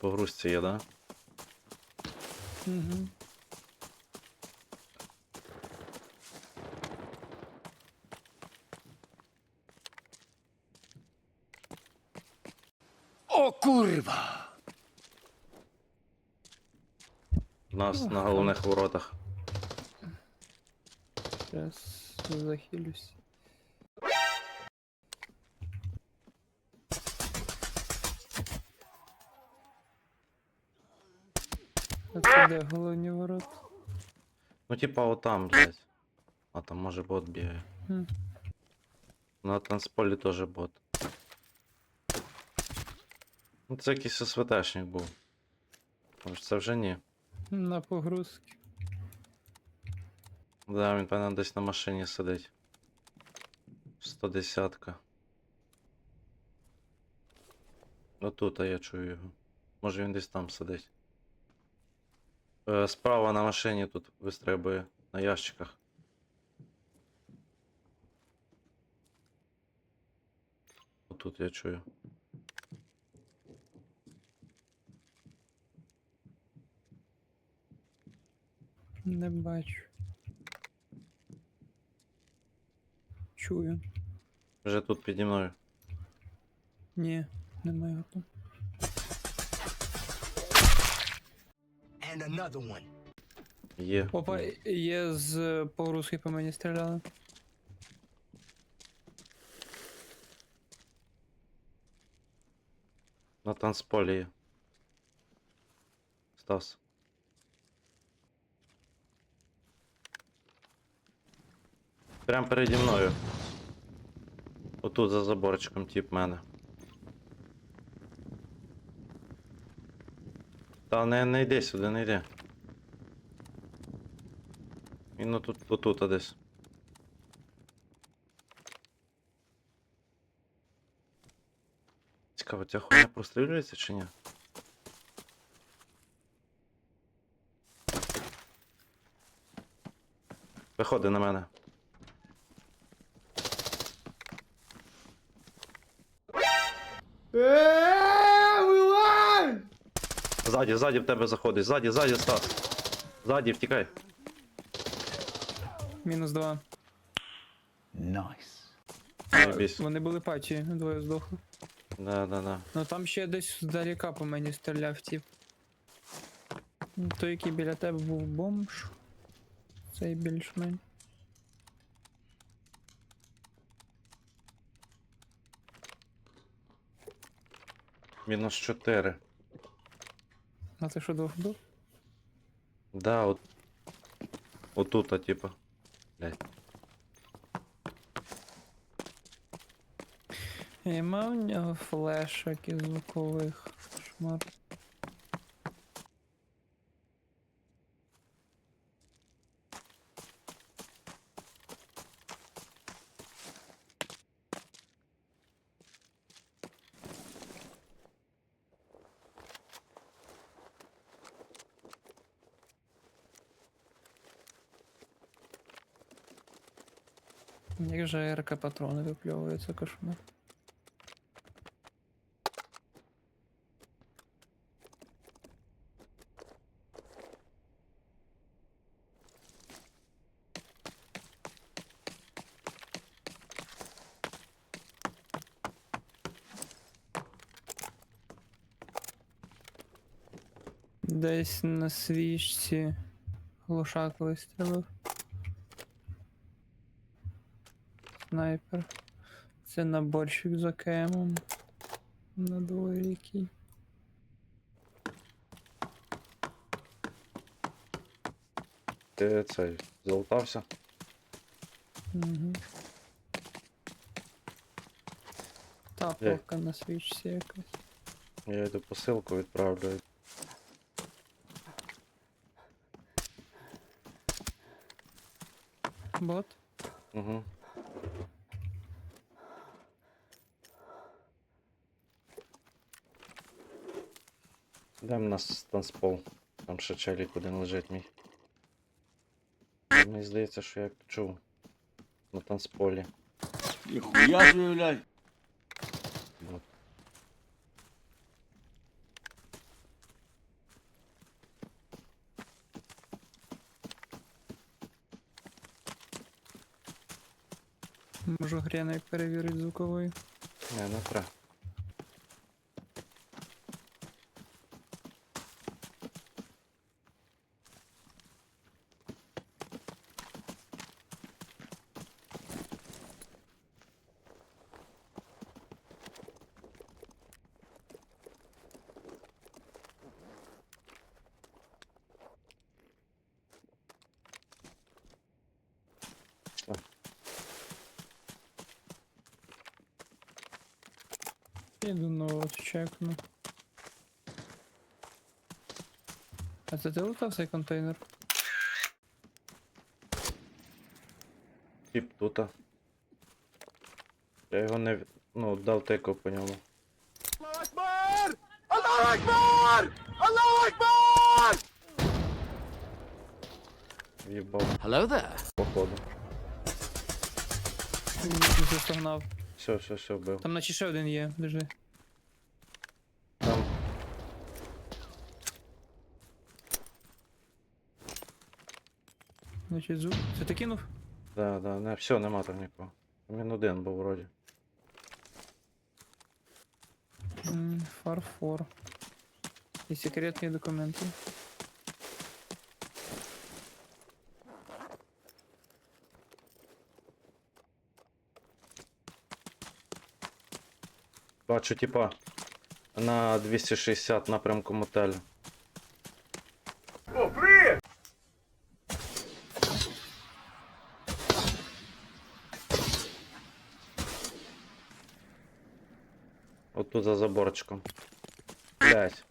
погрузці є, да? Угу. Kurwa! У нас на головних воротах. Зараз захилюсь. А це де головні ворота? Ну, типа, отам, блядь. А там може бот бігає. Хм. На танцполі теж бот. Ну, це якийсь СВТшник був. Може, це вже ні. На погрузки. Да, він, певно, десь на машині сидить. 110-ка. Отут, а я чую його. Може він десь там сидить. Е, справа на машині тут вистрибує на ящиках. Отут я чую. Не бачу. Чую. Вже тут піді мною. Ні, немає його там. And another one. Є. Опа, є з погрузки по мені стріляли. На танцполі є. Стас. Прям переді мною. Отут за заборчиком тип мене. Та не, не йди сюди, не йди. Він отут, отут десь. Цікаво, ця хуйня прострілюється чи ні? Виходи на мене. Ззаді, ззаді в тебе заходить, ззаді, ззаді, Стас. Ззаді, втікай. Мінус два. Nice. Заєбісь. Вони були паті, двоє здохли. Да, да, да. Ну там ще десь здалека по мені стріляв тип. Ну, Той, який біля тебе був бомж. Цей більш-менш. Мінус 4. А ти що двох був? Да, от. Отут, а типа. Блять. Нема у нього флешок із звукових шмар. Як же РК патрони випльовуються кошмар. Десь на свічці глушак вистрілив. Снайпер. Це наборщик за кемом. На двоєрікій. Ти цей залутався? Угу. Тапалка на свічці якась. Я йду посилку відправлю. Бот? Угу. Де в нас танцпол? Там ще челік один лежить мій. Мені здається, що я чув на танцполі. Ніхуя заявляй. Можу гряною перевірити звуковою. Не, не треба. Іду на от чекну. А це ти лутав цей контейнер? Тіп тута. Я його не. в- Ну, дав теко по ньому. Allahu Akbar! В'їбав, Hello there. походу. Він Застогнав. Все, все, все, вбив. Там наче ще один є, держи. Там. Значить звук. Це ти кинув? Да, да, не, все, нема там нікого. Він один був вроді. М, Фарфор. І секретні документи. Бачу, типа. На 260 напрямку мотелю. От тут за заборчиком. Блять.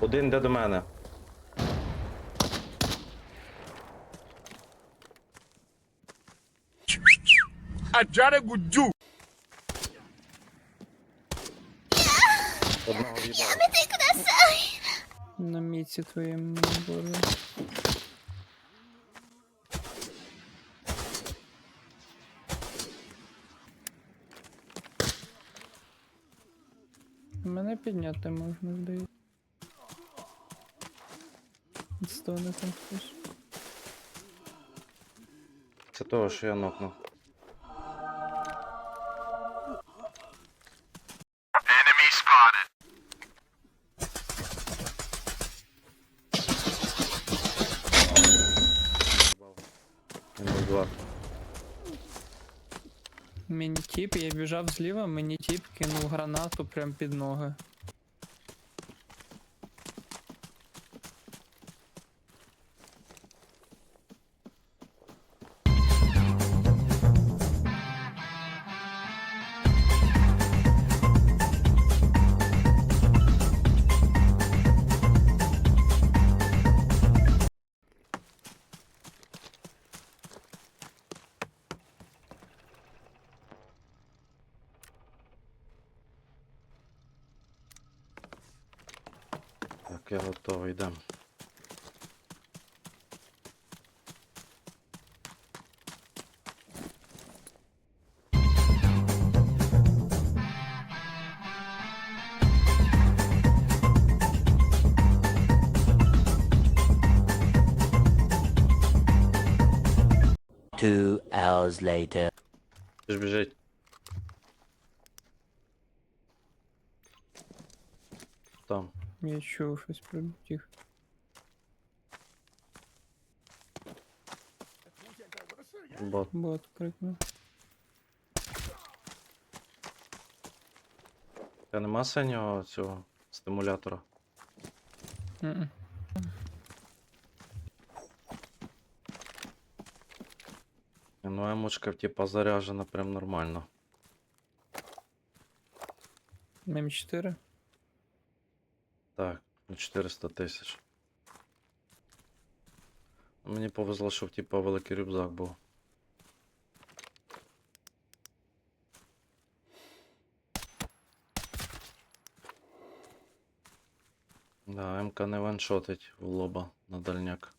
Один йде до мене. Ajara Guju! Одного в'їбав. На міці твоєму боже. Мене підняти можна, здається. Стане там хтось. Це того, що я нокнув. Мінус два. Мені тіп, я біжав зліва, мені тіп кинув гранату прям під ноги. Так, я готовий, йдем. Two hours later. Ти ж біжить. Там. Я чув щось прибіг. Бот. Бот крикнув. Я нема синього цього стимулятора. Мгм. Ну, емочка, типа, заряжена прям нормально. М4. Так, на 400 тисяч. Мені повезло, що типа великий рюкзак був. Да, МК не ваншотить в лоба на дальняк.